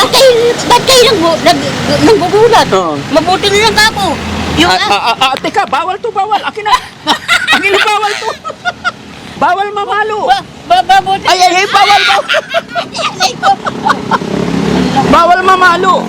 Ba't kayo, ba't kayo nang, nag, nanggugulat? Oo. Mabuti na lang ako. Yung, Ah, ah, ah, ah, teka, bawal to, bawal. Akin na. Akin na, bawal to. Bawal mamalo. ba, ba, mabuti. Ay, ay, ay, bawal, bawal. Ay, ko. Bawal mamalo.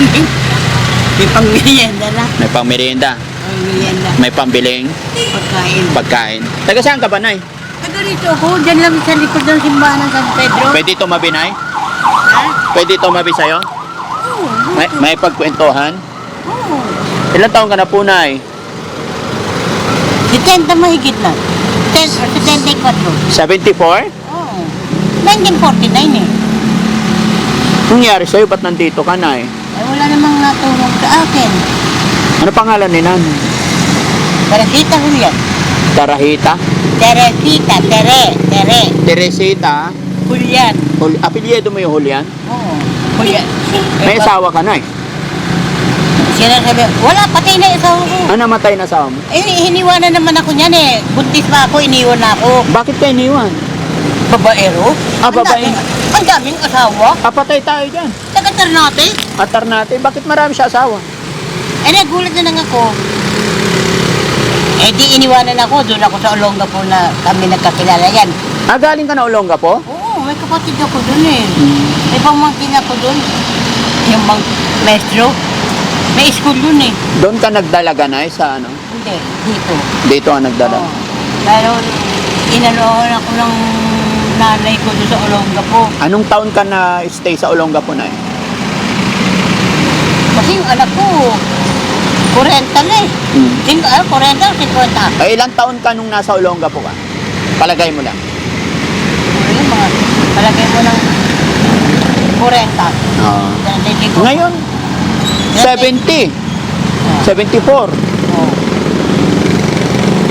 May pang-merienda na. May pang merienda, Pang-merienda. may pambiling Pagkain. pagkain. Taga saan ka ba, Nay? Taga rito ako. Diyan lang sa likod ng simbahan ng San Pedro. Pwede tumabi, Nay? Ha? Pwede tumabi sa'yo? Oo. May, may pagkwentuhan? Oo. Ilan taon ka na po, Nay? Si Tenta mahigit na. Ten, si 74. 74? Oo. 1949 eh. Nangyari sa'yo? Ba't nandito ka, Nay? Ay, wala namang natulong sa akin. Ano pangalan ni Nan? Teresita Julian. Tarahita? Teresita, Tere, Tere. Teresita? Julian. Hul apelyido mo yung Julian? Oo. Julian. May asawa ka, Nay? Sinasabi, wala, patay na isaw ko. Ah, namatay na asawa mo? Eh, hiniwanan naman ako niyan eh. Buntis pa ako, iniwan na ako. Bakit ka iniwan? Babaero? Ah, babae. Ang daming asawa. Kapatay tayo dyan. Tagatar natin. Atar natin. Bakit marami siya asawa? Eh, nagulat na lang ako. Eh, di iniwanan ako. Doon ako sa Olonga po na kami nagkakilala yan. Ah, galing ka na Olonga po? Oo, may kapatid ako doon eh. May pamangkin ako doon. Yung mang maestro. May school yun eh. Doon ka nagdalaga na sa ano? Hindi, dito. Dito ka nagdalaga. Oo. Pero inanoon ako ng nanay ko doon sa Olonga po. Anong taon ka na stay sa Olonga po na Kasi yung anak ko, 40 na eh. Hmm. Sing, ah, 40 o 50? Ay, ilang taon ka nung nasa Olonga po ka? Palagay mo lang. Yung mga, palagay mo ng 40. Oo. Ko. Ngayon, 70. 74. Oo.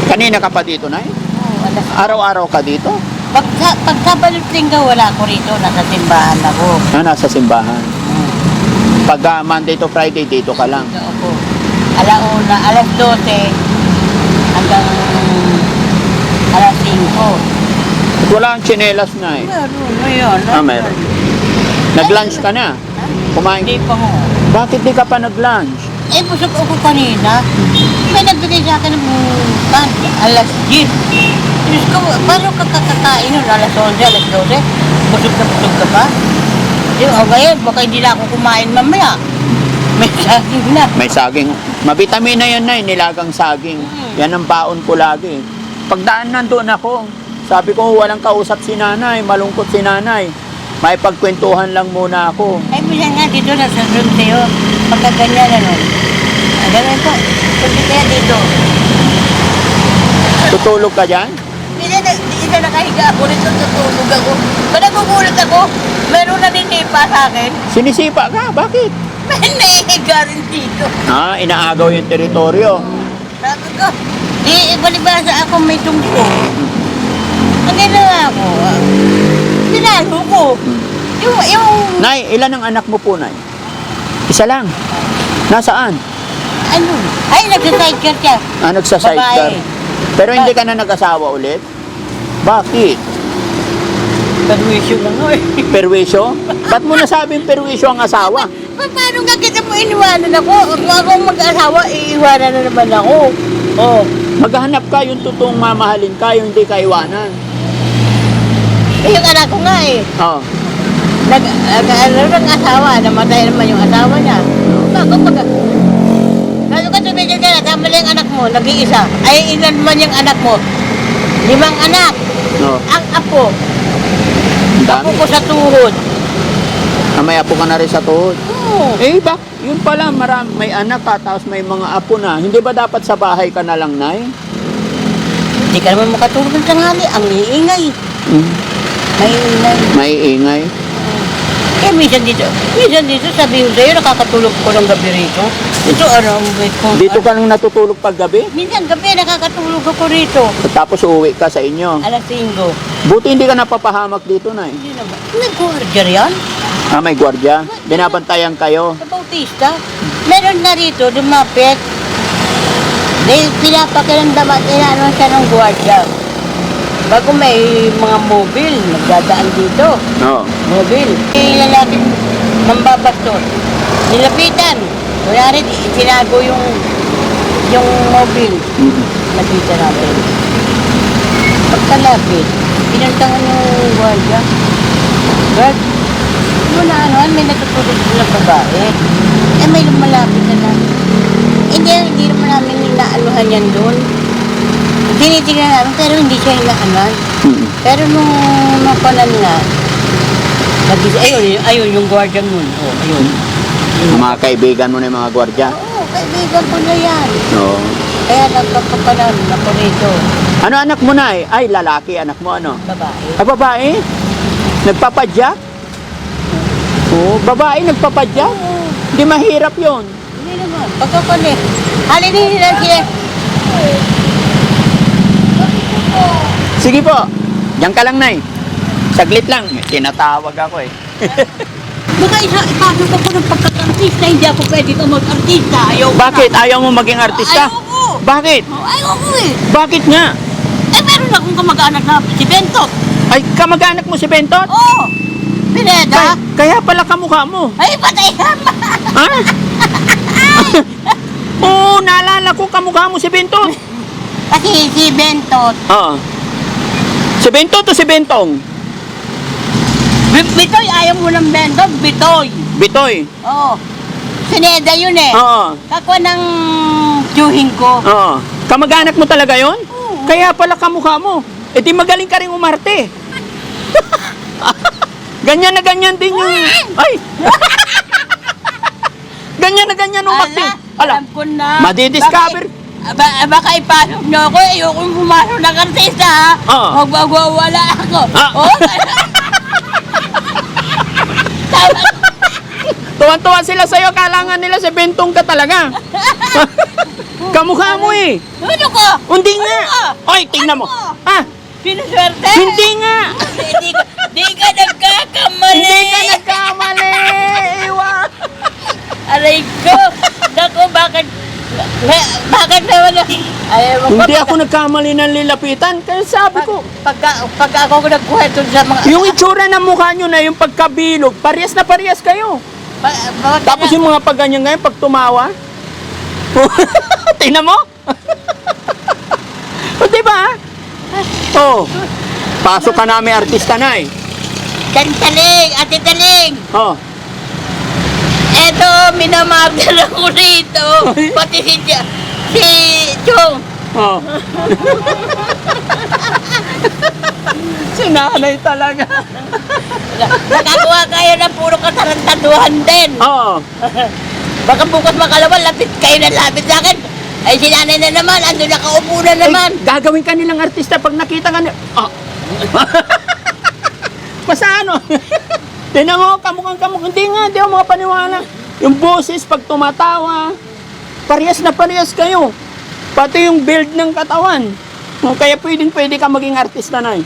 Kanina ka pa dito, Nay? Oo, alas. Araw-araw ka dito? Pag, sa, pag sa Balutlinga, wala ko rito. Nasa simbahan ako. Na nasa simbahan. Hmm. Pag ah, Monday to Friday, dito ka lang. Dito ako. Alauna, alas 12 hanggang alas 5. At wala ang tsinelas na eh. Meron, ngayon. Ah, meron. Nag-lunch ka na? Kumain Hindi pa mo. Bakit di ka pa nag-lunch? Eh, busog ako kanina. May nagbigay sa akin ng bukan. Alas 10. Diyos ko, paano ka kakakain nun? Alas 11, alas 12? Busog na busog ka pa? Yung, oh, ngayon, baka hindi na ako kumain mamaya. May saging na. May saging. Mabitamina yan na nilagang saging. Yan ang baon ko lagi. Pagdaan nandun ako, sabi ko walang kausap si nanay, malungkot si nanay. May pagkwentuhan lang muna ako. Ay, minsan nga dito, nasa room sa'yo. Pagka ganyan, ano. Ah, ganyan po. Kasi kaya dito. Tutulog ka dyan? Na, nakahiga ako nito, tutulog ako. Pag nagugulat ako, meron na ninipa sa akin. Sinisipa ka? Bakit? May nahihiga rin dito. Ah, inaagaw yung teritoryo. Sabi ko, di balibasa ako may tungko. Ang ginawa ko, tinalo ko. Yung, yung, Nay, ilan ang anak mo po, Nay? Isa lang. Nasaan? ano, ay, nagsa-sidecar siya. Ah, nagsa-sidecar. Babae. Pero hindi ka na nag-asawa ulit? Bakit? Perwisyo lang nga eh. Perwisyo? Ba't mo nasabing perwisyo ang asawa? Pa- Paano nga kita mo iniwanan ako? Kung ako mag-asawa, iiwanan na naman ako. Oh, maghanap ka yung totoong mamahalin ka, yung hindi ka iwanan. Eh, yung anak ko nga eh. Oh, Nag, nag, ano ng asawa, namatay naman yung asawa niya. Bago pag... Ano ka tumigil ka na, tama lang yung anak mo, nag-iisa. Ay, ilan man yung anak mo? Limang anak. no. Ang apo, Ang apo ko sa tuhod. Ah, may apo ka na rin sa tuhod. Oo. Eh, bak, yun pala, marami, may anak ka, tapos may mga apo na. Hindi ba dapat sa bahay ka na lang, Nay? Hindi ka naman makatulog ng tanghali, ang iingay. Hmm. May ingay. May ingay. Eh, minsan dito, minsan dito, sabi ko sa'yo, nakakatulog ko ng gabi rito. Ito, ano, wait ko. Dito ka nang natutulog pag gabi? Minsan gabi, nakakatulog ako rito. Tapos uuwi ka sa inyo. Alas 5. Buti hindi ka napapahamak dito, Nay. Hindi naman. Nag-guardia riyan? Ah, may gwardiya. Binabantayan kayo. Sa Bautista. Meron na rito, lumapit. May pinapakiramdaman, inaano siya ng guardia. Bago may mga mobil, nagdadaan dito. Oo. Mobil. May lalaking mambabastos. Nilapitan. Kunwari, tinago yung yung mobil. Mm. Nakita natin. Pagkalapit, pinantangan yung gwardiya. Guard, mo na ano, may natutulog silang babae. Eh, may lumalapit na lang. Hindi, hindi naman namin inaanuhan yan doon. Tinitingnan namin, pero hindi siya inaanan. Mm. Pero nung napanan na, nagis ayun, ayun, ayun, yung guardian nun. Oh, ayun. Ang mga kaibigan mo na yung mga gwardya. Oo, kaibigan ko na yan. Oo. Kaya nagpapapanan ako rito, Ano anak mo na Ay, lalaki anak mo ano? babae. Ah, babae? Nagpapadyak? Oo, babae nagpapadyak? Oo. Hindi mahirap yon. Hindi naman. Pagkakali. Halin nila sila. Sige po. Diyan ka lang, Nay. Saglit lang. Tinatawag ako eh. Baka isa, ipasok ako ng pagkakartista. Hindi ako pwede ka mag-artista. Ayaw ko Bakit? na. Ayaw mo maging artista? Ayoko. Bakit? Oh, Ayoko eh. Bakit nga? Eh, meron akong kamag-anak na si Bentot. Ay, kamag-anak mo si Bentot? Oo. Oh, Pineda. Kaya, kaya pala kamukha mo. Ay, patay ka. Ha? Oo, naalala ko kamukha mo si Bentot. Kasi si Bentot. Oo. Si Bentot o si Bentong? Bi- Bitoy, ayaw mo ng Bentot. Bitoy. Bitoy. Oo. Sineda yun eh. Oo. Kakwa ng tiyuhin ko. Oo. Kamag-anak mo talaga yon? Oo. Kaya pala kamukha mo. E di magaling ka rin umarte. ganyan na ganyan din yung... Ay! ganyan na ganyan umarte. Ala, Ala, alam ko na. Madidiscover. Bakit- Aba, baka ipasok niyo ako. Ayoko yung pumasok ng artista, ha? Oo. Magwawala ako. Ah. Oh, Tama. Tuwan-tuwa sila sa'yo. Kalangan nila si Bentong ka talaga. kamukha mo eh. Ano ko? Hindi nga. Ano? Oy, tingnan mo. Ano? Ah, Sinuswerte? hindi nga. Hindi ka, di ka nagkakamali. Hindi ka nagkamali. Iwan. Aray ko. Naku, bakit? Ba- bakit naman? Ayaw mo Hindi ako nagkamali ng lilapitan. Kaya sabi ko, Pag, pag ako nagkwento sa mga... yung itsura ng mukha nyo na yung pagkabilog, parehas na parehas kayo. Pa, bakit Tapos na- yung mga pag ganyan ngayon, pag tumawa, tingnan mo? o diba? Oh, pasok ka namin artista na eh. Tantaling, ate Taling. Oh, Eto, minamagal ako rito. Pati si, Ch- si Chong. oh. si nanay talaga. Nakakuha kayo ng puro katarantaduhan din. Oo. Baka bukas makalaman, lapit kayo na lapit sa akin. Ay, si nanay na naman, ando nakaupo na naman. Eh, gagawin ka nilang artista pag nakita ka ni... Oh. Basta ano? Tingnan mo, kamukhang kamukhang. Hindi nga, hindi ako makapaniwala. Yung boses, pag tumatawa, parehas na parehas kayo. Pati yung build ng katawan. Kaya pwedeng pwede ka maging artista na eh.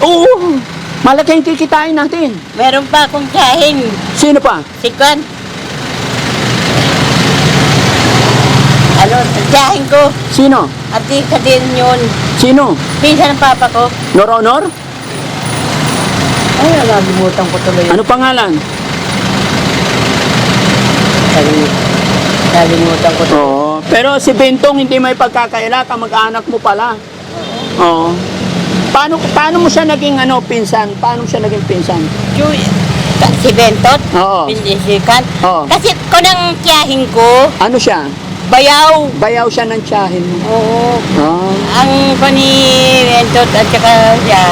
Oo, malaki ang kikitain natin. Meron pa akong kahin. Sino pa? Si Kwan. Ano, tiyahin ko. Sino? At isa din yun. Sino? Pinsan ng papa ko. Nor Honor? Ay, nalimutan ko tuloy. Ano pangalan? Nalimutan, nalimutan ko. Oo. Pero si Bentong hindi may pagkakaila, kamag-anak mo pala. Oo. Paano paano mo siya naging ano pinsan? Paano mo siya naging pinsan? Si Bentot. Oo. Pinisikan. Oo. Kasi ko nang tiyahin ko, Ano siya? bayaw. Bayaw siya ng tiyahin mo. Oo. Oo. Ang ko ni Bentot at saka siya,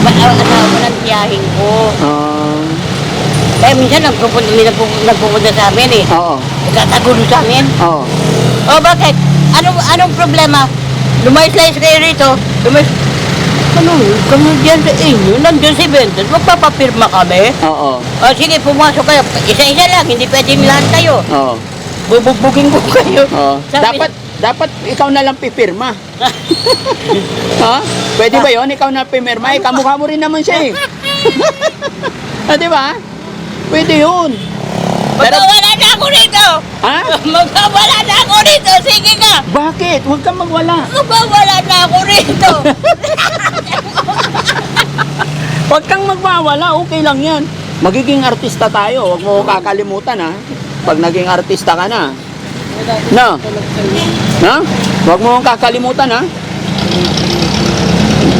ba- ang asawa ng tiyahin ko. Oo. Kaya minsan nagpupunta, may nagpupunta, nagpupunta sa amin eh. Oo. Nagkakagulo sa amin. Oo. O bakit? Anong, anong problema? Lumayas-layas kayo rito. Lumayas. Ano, kami dyan sa inyo, nandun si Benton, magpapapirma kami. Oo. O sige, pumasok kayo. Isa-isa lang, hindi pwedeng lahat kayo. Oo. Bubugbugin ko kayo. Oo. Sabi- Dapat, dapat ikaw na lang pipirma. ha? Pwede ba yon Ikaw na pimirma? Eh, kamukha mo rin naman siya eh. ah, di ba? Pwede yun. Pero, Magkawala na ako rito! ha? Magkawala na ako rito! Sige ka! Bakit? Huwag kang magwala. Magkawala na ako rito! Huwag kang magwawala. Okay lang yan. Magiging artista tayo. Huwag mo kakalimutan ha. Pag naging artista ka na. No? Ha? Huwag mo kakalimutan ha.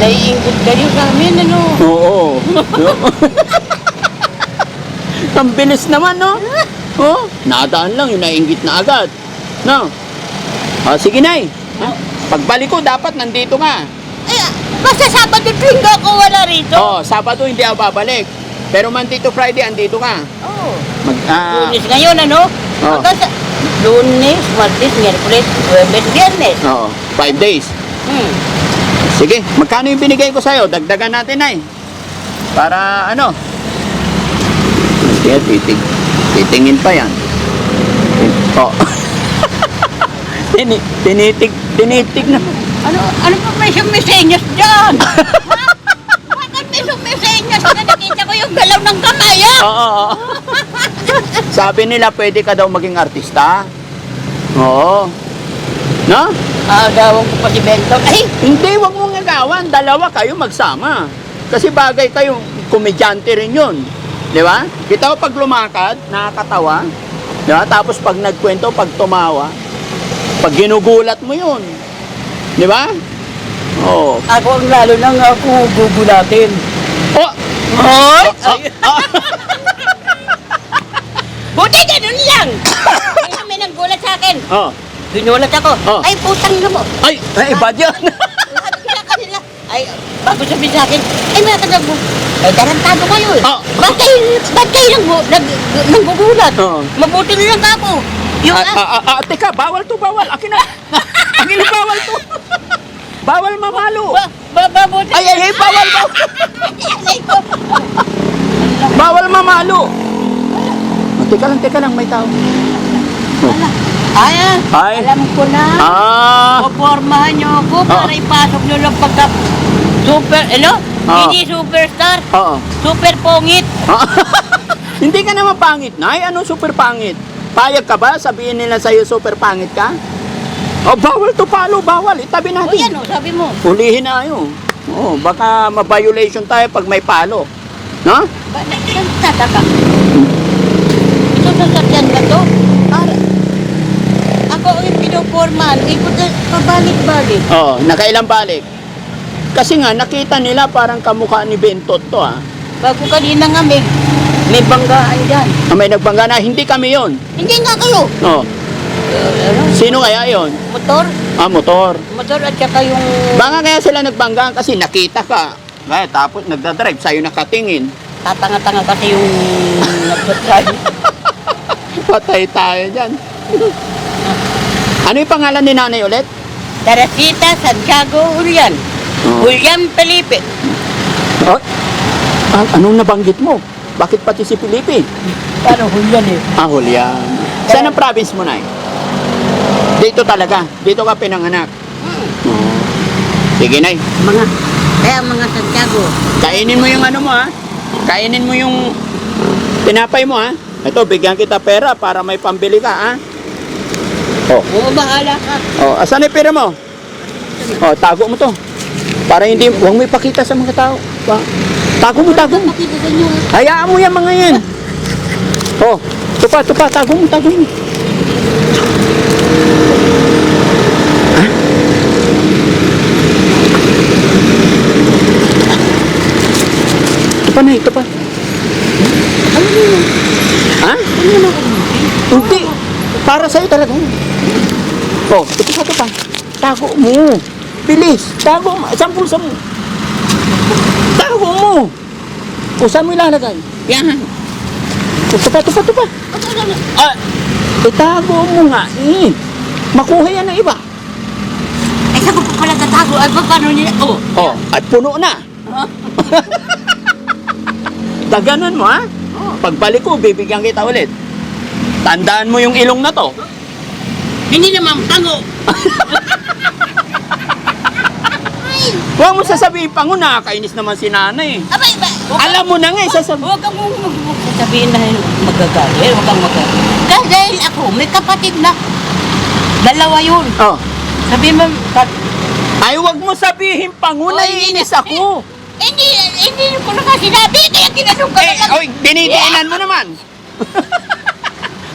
Naiinggot kayo sa amin, ano? Oo. Ang bilis naman, no? Oh, nadaan lang, yung nainggit na agad. No? Oh, sige, Nay. Ha? Pagbalik ko, dapat nandito ka. Ay, ah, basta Sabado Linggo ako wala rito. Oh, Sabado hindi ako babalik. Pero Monday to Friday, andito ka. Oh. Mag, ah, Lunes ngayon, ano? Oh. Hanggang sa Lunes, Martes, Miyerkules, Huwebes, Viernes. oo, five days. Hmm. Sige, magkano yung binigay ko sa'yo? Dagdagan natin, Nay. Para ano? Sige, titig. Titingin pa yan. Oh. Tini, tinitig, tinitig na. Ano, ano pa may sumisenyas dyan? ha? Bakit may sumisenyas na nakita ko yung galaw ng kamay, ah? Oo, oo. Sabi nila pwede ka daw maging artista. Oo. No? Agawang ko pa si Benton. Ay, Hindi, wag mong agawan. Dalawa kayo magsama. Kasi bagay kayo, komedyante rin yun. Di ba? Kita ko pag lumakad, nakakatawa. Di ba? Tapos pag nagkwento, pag tumawa, pag ginugulat mo yun. Di ba? Oo. ako ang lalo nang ako gugulatin. Oh! Hoy! Oh! oh. Buti ganun lang! Kaya may naggulat sa akin. oh. Ginulat ako. Oh. Ay, putang na mo. Ay, ay, bad yan. Lahat sila kanila. Ay, bago sabihin sa akin, ay mga taga ay tarantado kayo eh. Oh. Ba't kayo, ba't kayo nang, nag, nanggugulat? Oo. Mabuti na lang ako. Yung Ah, ah, ah, ah, teka, bawal to, bawal. Akin na. Akin na, bawal to. bawal mamalo. ba, ba, mabuti. Ay, ay, ay, bawal, bawal. Bawal mamalo. Oh, teka lang, teka lang, may tao. Ay, ah, Ay. alam ko na. Ah. Popormahan niyo ako para Oh. ipasok niyo lang pagka super, ano? Oh. Hindi superstar. Oo. Super pongit. Ah. Hindi ka naman pangit, Nay. Ano super pangit? Payag ka ba? Sabihin nila sa'yo super pangit ka? Oh, bawal to palo, bawal. Itabi O yan o, sabi mo. Ulihin na kayo. Oh, baka ma-violation tayo pag may palo. No? Ba't nagtataka? Ito sasakyan ka to? Para, ako ang pinupormahan. Ikot pabalik-balik. Oo, nakailang balik. Kasi nga, nakita nila parang kamukha ni Bentot to ah. Bago kanina nga may, may banggaan dyan. Ah, May nagbangga na, hindi kami yon. Hindi nga kayo. Oh, ano? sino kaya yon? Motor? Ah, motor. Motor at saka yung... Baka kaya sila nagbangga kasi nakita ka. Kaya tapos nagdadrive, sa'yo nakatingin. Tatanga-tanga kasi yung nagtatry. Patay tayo dyan. Ano yung pangalan ni nanay ulit? Teresita Santiago Julian. Oh. Julian Felipe. Oh, ah, anong nabanggit mo? Bakit pati si Felipe? Paano Julian eh? Ah, Julian. Saan ang province mo, Nay? Dito talaga. Dito ka pinanganak. Oo. Sige, Nay. Mga, kaya mga Santiago. Kainin mo yung ano mo, ha? Kainin mo yung tinapay mo, ha? Ito, bigyan kita pera para may pambili ka, ha? Oh. Oo, bahala ka. Oh, asan yung pera mo? Oh, tago mo to. Para hindi, huwag mo ipakita sa mga tao. Pa, tago mo, tago mo. Hayaan mo yan mga yan. Oh, tupa, tupa, tago mo, tago mo. Ha? Tupa na, tupa. Ano yun? Ha? Ano yun? Hindi. Para sa'yo talaga. Oh, tupa, tupa. Tago mo. Bilis. Tago mo. Saan pulsa mo? Tago mo. O, saan mo ilalagay? Yan. O, tupa, tupa, tupa. Ah, itago mo nga eh. Makuha yan ng iba. Ay, saan ko pa pala tatago? Ay, paano nila? Oh, Oh, at puno na. oh. Daganan mo, ha? oh. Pagbalik ko, bibigyan kita ulit. Tandaan mo yung ilong na to. Hindi naman pango. Huwag mo sasabihin pa nakakainis naman si nanay. Abay, ba? Alam mo na nga, eh, sasabihin. Huwag kang mag- mag- sasabihin na magagalit. Huwag kang magagalit. Kasi dahil ako, may kapatid na. Dalawa yun. Oh. Sabihin mo, kat- Ay, huwag mo sabihin pango, Oh, naiinis ako. hindi, hindi ko na kasi sinabi. Kaya ginanong ka na Eh, lang. oy, dinidiinan mo naman.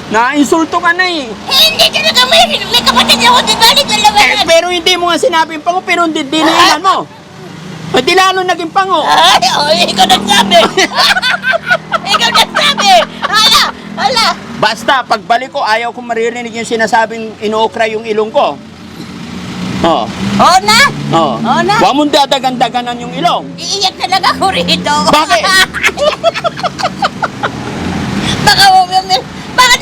Nainsulto ka na eh. Hindi ka na kami. May kapatid ako. Di balik dalawa eh. Pero hindi mo nga sinabing pango, pero hindi diniinan mo. O di lalo naging pango. Ay, oh, ikaw nagsabi. ikaw nagsabi. Hala, hala. Basta, pagbalik ko, ayaw ko maririnig yung sinasabing inuokra yung ilong ko. Oo. Oo na. Oo. Oo na. Huwag mong dadagan-daganan yung ilong. Iiyak talaga ako rito. Bakit? baka,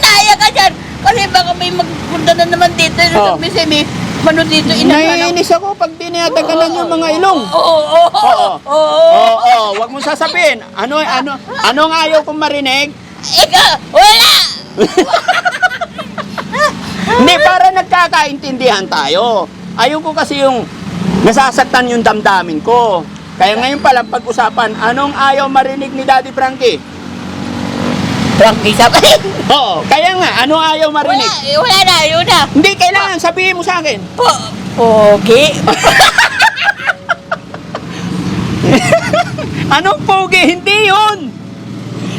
may, naiyak ka dyan? Kasi baka may magpunta na naman dito. Oh. Oh. May semi, mano dito. Naiinis ako pag dinadaganan yung mga ilong. Oo, oo, oo. Oo. Oo. Oo, oo, wag mong sasabihin. Ano, ano, anong ayaw kong marinig? Ikaw, wala. Hindi, para nagkakaintindihan tayo. Ayoko kasi yung nasasaktan yung damdamin ko. Kaya ngayon pala pag-usapan, anong ayaw marinig ni Daddy Frankie? Frankie, sabi. Oo, kaya nga, anong ayaw Wala, marinig? wala na, yun na. Hindi, kailangan sabihin mo sa akin. Po, okay. Anong pogi? Hindi yun!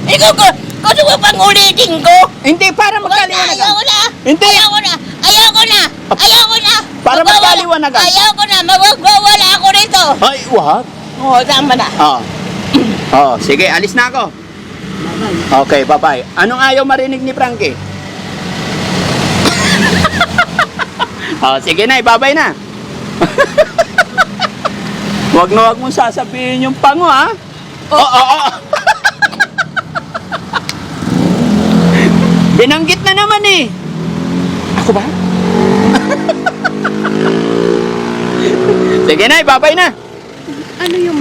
Ikaw ko, gusto mo pang ulitin ko? Hindi, para magkaliwanagan. ayaw ko na. Hindi. Ayaw ko na. Ayaw ko na. Ayaw ko na. Para magkaliwanagan. Ayaw ko na. Magwawala ako rito. Ay, wag. Oo, tama na. Oo. Oh, sige, alis na ako. Okay, bye-bye. Anong ayaw marinig ni Frankie? oh, sige na, bye-bye na. wag na wag mong sasabihin yung pango, ha? Oo, oo, oo. Binanggit na naman eh. Ako ba? sige na, bye-bye na. Ano yung...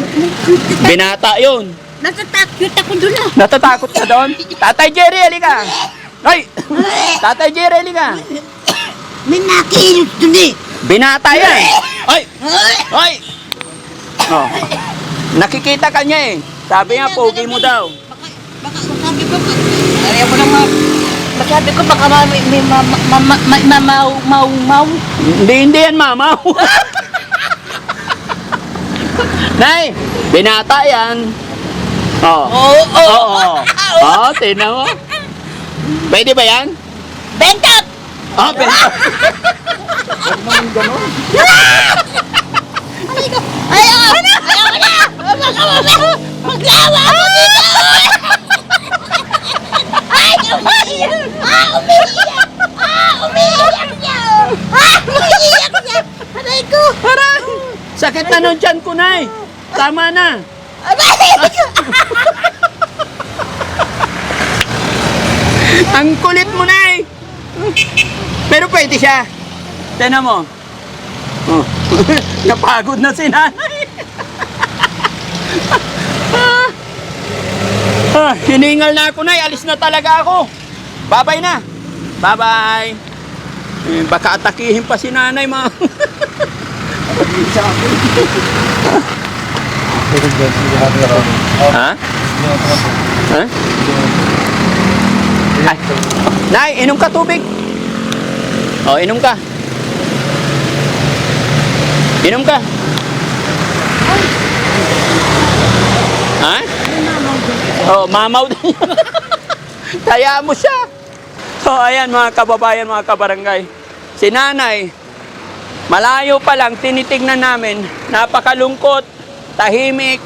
Binata yun. Natatakot ako doon ah. Natatakot ka doon? Tatay Jerry, halika. Ay! Tatay Jerry, halika. May nakiilos doon eh. Binata yan. Ay! Ay! Oh. Nakikita ka niya eh. Sabi nga, pogi mo daw. Baka, baka, sabi ko, ayaw ko naman. Sabi ko, baka ma- may, may ma, ma, ma, ma, ma, mau, mau, mau. Hindi, hindi yan, mama. Nay, binata yan. Oh. Oo, oo. Oo. Oh, oh. tingnan mo. Pwede ba yan? Bentot! Oh, benta. Ayaw ko na! Ayaw ko na! Baka mamaya, maglawa ako dito! Ay, umiiyak! Ah, umiiyak! Ah, umiiyak siya! Ah, umiiyak siya! Aray ko! Aray! Sakit na nun dyan ko, Nay. Tama na. Aray ko! Ang kulit mo, Nay. Pero pwede siya. Tignan mo. Oh. Napagod na si nanay. ah. ah, hiningal na ako, Nay. Alis na talaga ako. Bye-bye na. Bye-bye. Eh, baka atakihin pa si nanay, ma. ha? Ha? Ay. Nay, inom ka tubig. Oh, inom ka. Inom ka. Ha? Oh, mamaw din. Kaya mo siya. So, ayan mga kababayan, mga kabarangay. Si nanay, malayo pa lang, tinitignan namin, napakalungkot, tahimik,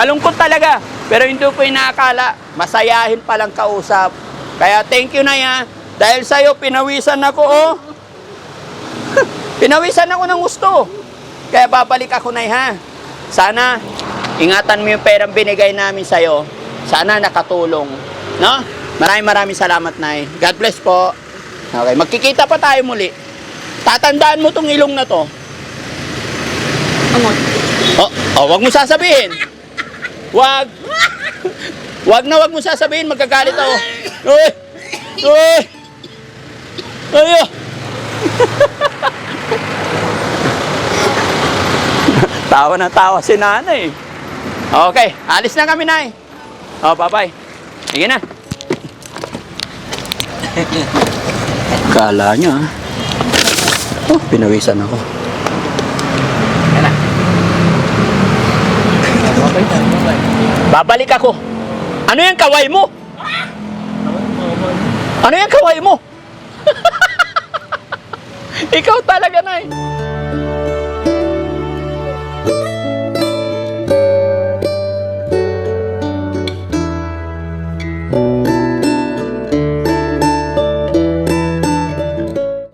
Malungkot talaga. Pero hindi ko inakala. Masayahin palang kausap. Kaya thank you na ya. Dahil sa'yo, pinawisan ako, oh. pinawisan ako ng gusto. Kaya babalik ako na ha. Sana, ingatan mo yung perang binigay namin sa'yo. Sana nakatulong. No? Maraming maraming salamat, Nay. God bless po. Okay, magkikita pa tayo muli. Tatandaan mo tong ilong na to. Amot. Oh, oh, wag mo sasabihin. Wag. Wag na wag mo sasabihin, magkagalit ako. Uy! Uy! Ayo! tawa na tawa si nanay. Okay, alis na kami, nay. Oh, bye-bye. Sige na. Kala niya, ah. Oh, pinawisan ako. Babalik ako. Ano yung kaway mo? Ano yung kaway mo? Ikaw talaga, Nay.